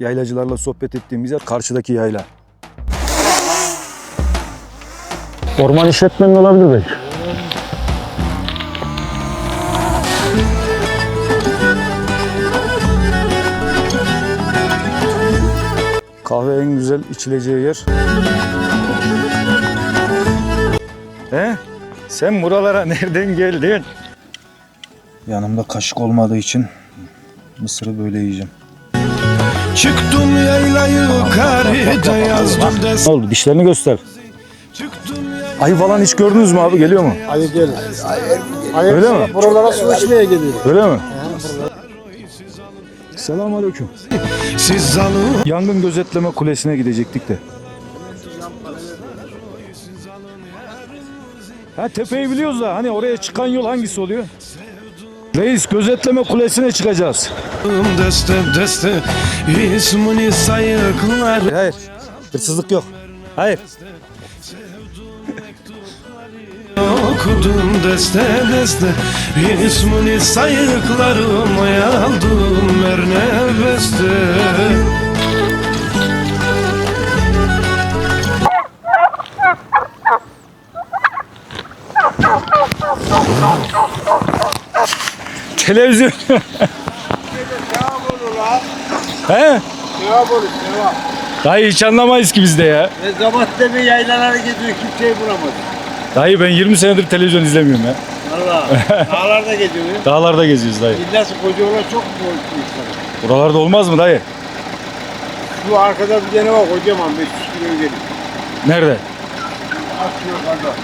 yaylacılarla sohbet ettiğimiz yer karşıdaki yayla. Orman işletmenin olabilir belki. Kahve en güzel içileceği yer. He? Sen buralara nereden geldin? Yanımda kaşık olmadığı için mısırı böyle yiyeceğim. Çıktım yayla yukarıda yazdım Ne oldu? Dişlerini göster. Ayı falan hiç gördünüz mü abi? Geliyor mu? Ayı gelir. Ayı Öyle mi? Buralara su içmeye geliyor. Öyle mi? Selamun aleyküm. siz alın Yangın gözetleme kulesine gidecektik de. Ha tepeyi biliyoruz da hani oraya çıkan yol hangisi oluyor? Reis gözetleme kulesine çıkacağız. deste deste ismini sayıklar Hayır. Hırsızlık yok. Hayır. okudum deste deste ismini sayıklarım aldım her nefeste Televizyon. He? Cevap olur cevap. Dayı hiç anlamayız ki biz de ya. Ne zaman bir yaylalara gidiyor kimseyi bulamadı. Dayı ben 20 senedir televizyon izlemiyorum ya. Valla. Dağlarda geziyor. Dağlarda geziyoruz dayı. İllası koca olan çok boğuştu insanı. Buralarda olmaz mı dayı? Şu arkada bir tane var kocaman 500 kilo geliyor. Nerede? Atıyor kadar.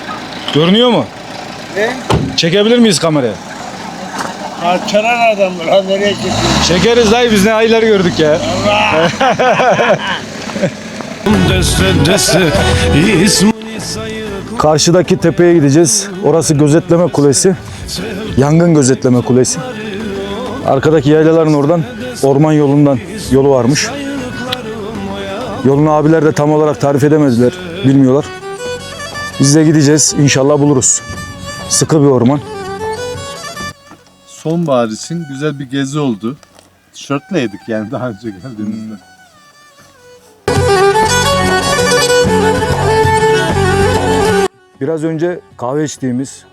Görünüyor mu? Ne? Çekebilir miyiz kameraya? Parçalar adamlar. Ha nereye çekiyor? Çekeriz dayı biz ne aylar gördük ya. ismini Karşıdaki tepeye gideceğiz. Orası gözetleme kulesi. Yangın gözetleme kulesi. Arkadaki yaylaların oradan orman yolundan yolu varmış. Yolunu abiler de tam olarak tarif edemediler. Bilmiyorlar. Biz de gideceğiz. İnşallah buluruz. Sıkı bir orman sonbahar için güzel bir gezi oldu. Tişörtleydik yani daha önce geldiğimizde. Biraz önce kahve içtiğimiz